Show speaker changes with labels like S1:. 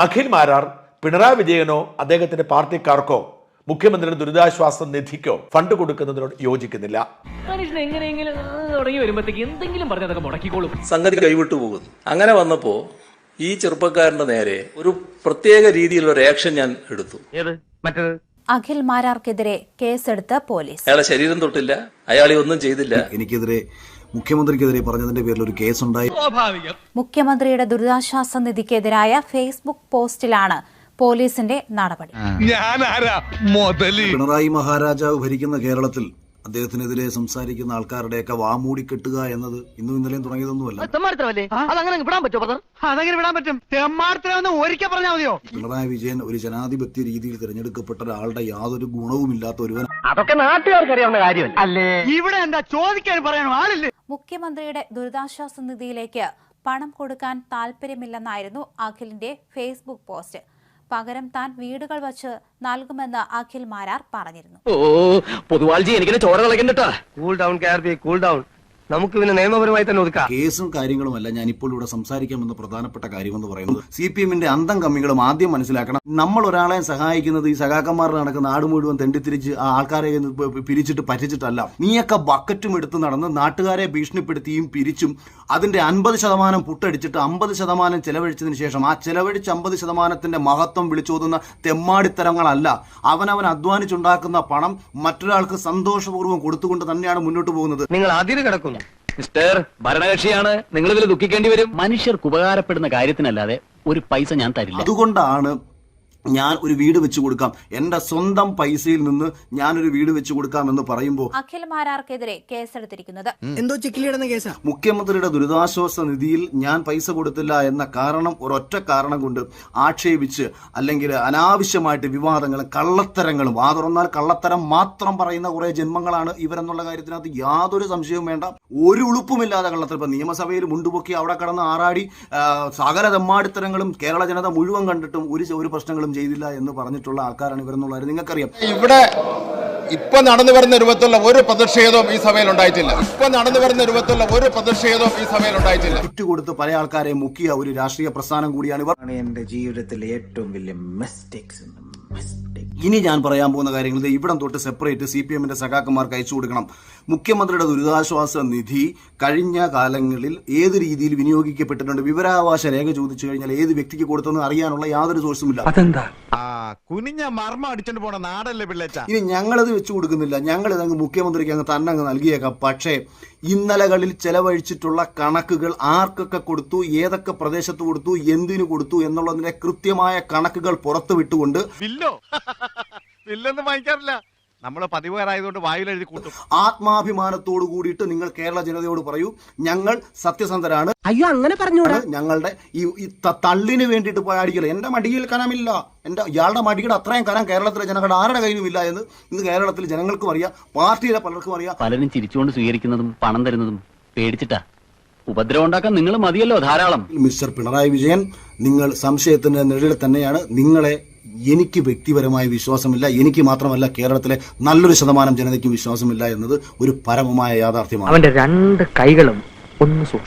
S1: അഖിൽ മാരാർ പിണറായി വിജയനോ അദ്ദേഹത്തിന്റെ പാർട്ടിക്കാർക്കോ മുഖ്യമന്ത്രിയുടെ ദുരിതാശ്വാസ നിധിക്കോ ഫണ്ട് കൊടുക്കുന്നതിനോട് യോജിക്കുന്നില്ല.
S2: എങ്ങനെയെങ്കിലും ആ, തുടങ്ങി വരുമ്പോഴത്തേക്ക് എന്തെങ്കിലും പറഞ്ഞതൊക്കെ മുടക്കിക്കോളും.
S3: സംഗതി കൈവിട്ടു പോകുന്നു. അങ്ങനെ വന്നപ്പോ ഈ ചെറുപ്പക്കാരന്റെ നേരെ ഒരു പ്രത്യേക രീതിയിലുള്ള റിയാക്ഷൻ ഞാൻ എടുത്തു.
S2: മറ്റേത്?
S4: അഖിൽ മാരാർക്കെതിരെ കേസെടുത്ത പോലീസ്.
S3: അയാളെ ശരീരം തൊട്ടില്ല. അയാളെ ഒന്നും ചെയ്തില്ല.
S5: എനിക്കെതിരെ മുഖ്യമന്ത്രിക്കെതിരെ പറഞ്ഞതിന്റെ പേരിൽ ഒരു കേസുണ്ടായി.
S4: മുഖ്യമന്ത്രിയുടെ ദുരിതാശ്വാസ നിധിക്കെതിരായ ഫേസ്ബുക്ക് പോസ്റ്റിലാണ് പോലീസിന്റെ നടപടി.
S5: പിണറായി മഹാരാജാവ് ഭരിക്കുന്ന കേരളത്തിൽ അദ്ദേഹത്തിനെതിരെ സംസാരിക്കുന്ന ആൾക്കാരുടെയൊക്കെ വാമൂടി കെട്ടുക എന്നത് ഇന്നും ഇന്നലെയും തുടങ്ങിയതൊന്നുമല്ല. പിണറായി വിജയൻ ഒരു ജനാധിപത്യ രീതിയിൽ തിരഞ്ഞെടുക്കപ്പെട്ട ഒരാളുടെ യാതൊരു ഗുണവുമില്ലാത്ത ഒരുവൻ
S2: അതൊക്കെ നാട്ടുകാർക്ക് അറിയാവുന്ന കാര്യമല്ല? അല്ലേ
S6: ഇവിടെ എന്താ ചോദിക്കാൻ പറയണോ ആളില്ലേ?
S4: മുഖ്യമന്ത്രിയുടെ ദുരിതാശ്വാസ നിധിയിലേക്ക് പണം കൊടുക്കാൻ താൽപ്പര്യമില്ലെന്നായിരുന്നു അഖിലിന്റെ ഫേസ്ബുക്ക് പോസ്റ്റ്. പകരം താൻ വീടുകൾ വച്ച് നൽകുമെന്ന് അഖിൽ മാരാർ പറഞ്ഞിരുന്നു.
S2: ഓ പൊതുവാൾജി എനിക്കിനെ ചോര കളക്കണ്ടട്ടാ
S6: കൂൾ ഡൗൺ കൂൾ ഡൗൺ നമുക്ക് പിന്നെ നിയമപരമായി തന്നെ ഒതുക്കാം.
S5: കേസും കാര്യങ്ങളുമല്ല ഞാൻ ഇപ്പോൾ ഇവിടെ സംസാരിക്കാമെന്ന പ്രധാനപ്പെട്ട കാര്യമെന്ന് പറയുന്നത്. സി പി എമ്മിന്റെ അന്തം കമ്മികളും ആദ്യം മനസ്സിലാക്കണം. നമ്മൾ ഒരാളെ സഹായിക്കുന്നത് ഈ സഖാക്കന്മാർ നടക്കുന്ന നാട് മുഴുവൻ തെണ്ടിത്തിരിച്ച് ആ ആൾക്കാരെ പിരിച്ചിട്ട് പറ്റിച്ചിട്ടല്ല. നീയൊക്കെ ബക്കറ്റും എടുത്ത് നടന്ന് നാട്ടുകാരെ ഭീഷണിപ്പെടുത്തിയും പിരിച്ചും അതിന്റെ അൻപത് ശതമാനം പുട്ടടിച്ചിട്ട് അമ്പത് ശതമാനം ചെലവഴിച്ചതിന് ശേഷം ആ ചെലവഴിച്ച അമ്പത് ശതമാനത്തിന്റെ മഹത്വം വിളിച്ചോതുന്ന തെമ്മാടിത്തരങ്ങളല്ല. അവനവൻ അധ്വാനിച്ചുണ്ടാക്കുന്ന പണം മറ്റൊരാൾക്ക് സന്തോഷപൂർവം കൊടുത്തുകൊണ്ട് തന്നെയാണ് മുന്നോട്ട് പോകുന്നത്.
S6: നിങ്ങൾ അതിര് കിടക്കുന്നു.
S2: മിസ്റ്റർ ഭരണകക്ഷിയാണ്. നിങ്ങൾ ഇതിൽ ദുഃഖിക്കേണ്ടി വരും. മനുഷ്യർക്ക് ഉപകാരപ്പെടുന്ന കാര്യത്തിനല്ലാതെ ഒരു പൈസ ഞാൻ തരില്ല.
S5: അതുകൊണ്ടാണ് ഞാൻ ഒരു വീട് വെച്ച് കൊടുക്കാം. എന്റെ സ്വന്തം പൈസയിൽ നിന്ന് ഞാൻ ഒരു വീട് വെച്ച് കൊടുക്കാം എന്ന് പറയുമ്പോൾ
S4: അഖിൽ മാരാർക്കെതിരെ കേസെടുത്തിരിക്കുന്നത്.
S7: എന്തോ ചിക്കിലിടുന്ന കേസാ.
S5: മുഖ്യമന്ത്രിയുടെ ദുരിതാശ്വാസ നിധിയിൽ ഞാൻ പൈസ കൊടുത്തില്ല എന്ന കാരണം ഒരൊറ്റ കാരണം കൊണ്ട് ആക്ഷേപിച്ച് അല്ലെങ്കിൽ അനാവശ്യമായിട്ട് വിവാദങ്ങളും കള്ളത്തരങ്ങളും ആ തുറന്നാൽ കള്ളത്തരം മാത്രം പറയുന്ന കുറെ ജന്മങ്ങളാണ് ഇവരെന്നുള്ള കാര്യത്തിനകത്ത് യാതൊരു സംശയവും വേണ്ട. ഒരു ഉളുപ്പുമില്ലാതെ കള്ളത്തരം. ഇപ്പൊ നിയമസഭയിൽ മുണ്ടുപൊക്കി അവിടെ കടന്ന് ആറാടി സകല തെമ്മാടിത്തരങ്ങളും കേരള ജനത മുഴുവൻ കണ്ടിട്ടും ഒരു ഒരു പ്രശ്നങ്ങളും ചെയ്തില്ല എന്ന് പറഞ്ഞിട്ടുള്ള ആൾക്കാരാണ് ഇവരെന്നുള്ള കാര്യം നിങ്ങൾക്കറിയാം.
S8: ഇവിടെ ഇപ്പൊ നടന്നു വരുന്ന രൂപത്തിലുള്ള ഒരു പ്രതിഷേധവും ഈ സഭയിൽ ഉണ്ടായിട്ടില്ല. ഇപ്പൊ നടന്നു വരുന്ന രൂപത്തിലുള്ള ഒരു പ്രതിഷേധവും ഈ സഭയിൽ ഉണ്ടായിട്ടില്ല.
S5: ചുറ്റുകൊടുത്ത് പല ആൾക്കാരെ മുക്കിയ ഒരു രാഷ്ട്രീയ പ്രസ്ഥാനം കൂടിയാണ് ഇവർ.
S7: എന്റെ ജീവിതത്തിലെ ഏറ്റവും വലിയ മിസ്റ്റേക്സ് മിസ്റ്റേക്ക്
S5: ഇനി ഞാൻ പറയാൻ പോകുന്ന കാര്യങ്ങൾ ഇവിടം തൊട്ട് സെപ്പറേറ്റ് സി പി എമ്മിന്റെ സഖാക്കന്മാർക്ക് അയച്ചു കൊടുക്കണം. മുഖ്യമന്ത്രിയുടെ ദുരിതാശ്വാസ നിധി കഴിഞ്ഞ കാലങ്ങളിൽ ഏത് രീതിയിൽ വിനിയോഗിക്കപ്പെട്ടിട്ടുണ്ട്? വിവരാവകാശ രേഖ ചോദിച്ചു കഴിഞ്ഞാൽ ഏത് വ്യക്തിക്ക് കൊടുത്തെന്ന് അറിയാനുള്ള യാതൊരു സോഴ്സും ഇല്ല.
S6: അതെന്താ?
S8: ആ കുനിഞ്ഞ മർമ്മ അടിച്ചോണ്ട് പോണ നാടല്ലേ പിള്ളേച്ച.
S5: ഇനി ഞങ്ങളത് വെച്ചു കൊടുക്കുന്നില്ല. ഞങ്ങൾ ഇതങ്ങ് മുഖ്യമന്ത്രിക്ക് അങ്ങ് തന്നെ അങ്ങ് നൽകിയേക്കാം. പക്ഷേ ഇന്നലകളിൽ ചെലവഴിച്ചിട്ടുള്ള കണക്കുകൾ ആർക്കൊക്കെ കൊടുത്തു ഏതൊക്കെ പ്രദേശത്ത് കൊടുത്തു എന്തിനു കൊടുത്തു എന്നുള്ളതിന്റെ കൃത്യമായ കണക്കുകൾ പുറത്തു വിട്ടുകൊണ്ട്
S8: ബില്ലോ വായിക്കാറില്ല വാങ്ങിക്കാറില്ല. നമ്മൾ പതിവുകാരായതുകൊണ്ട് വായു എഴുതി കൂട്ടും.
S5: ആത്മാഭിമാനത്തോട് കൂടിയിട്ട് നിങ്ങൾ കേരള ജനതയോട് പറയൂ ഞങ്ങൾ സത്യസന്ധരാണ്.
S7: അയ്യോ അങ്ങനെ പറഞ്ഞൂടാ.
S5: ഞങ്ങളുടെ ഈ ഈ ത- തള്ളിന് വേണ്ടിയിട്ട് പോയ അടിക്കൽ എന്റെ മടിയിൽ കനമില്ല. എന്റെ ഇയാളുടെ മടിയുടെ അത്രയും കനം കേരളത്തിലെ ജനങ്ങളുടെ ആരുടെ കയ്യിലും ഇല്ല എന്ന് ഇന്ന് കേരളത്തിൽ ജനങ്ങൾക്കും അറിയാം പാർട്ടിയിലെ പലർക്കും അറിയാം.
S2: പലരും ചിരിച്ചുകൊണ്ട് സ്വീകരിക്കുന്നതും പണം തരുന്നതും പേടിച്ചിട്ടാ. ഉപദ്രവം ഉണ്ടാക്കാൻ നിങ്ങൾ മതിയല്ലോ ധാരാളം.
S5: മിസ്റ്റർ പിണറായി വിജയൻ നിങ്ങൾ സംശയത്തിന്റെ നിഴലിൽ തന്നെയാണ് നിങ്ങളെ എനിക്ക് വ്യക്തിപരമായ വിശ്വാസമില്ല എനിക്ക് മാത്രമല്ല കേരളത്തിലെ നല്ലൊരു ശതമാനം ജനതയ്ക്കും വിശ്വാസമില്ല എന്നത് ഒരു പരമമായ യാഥാർത്ഥ്യമാണ്.
S6: അവന്റെ രണ്ട് കൈകളും ഒന്ന്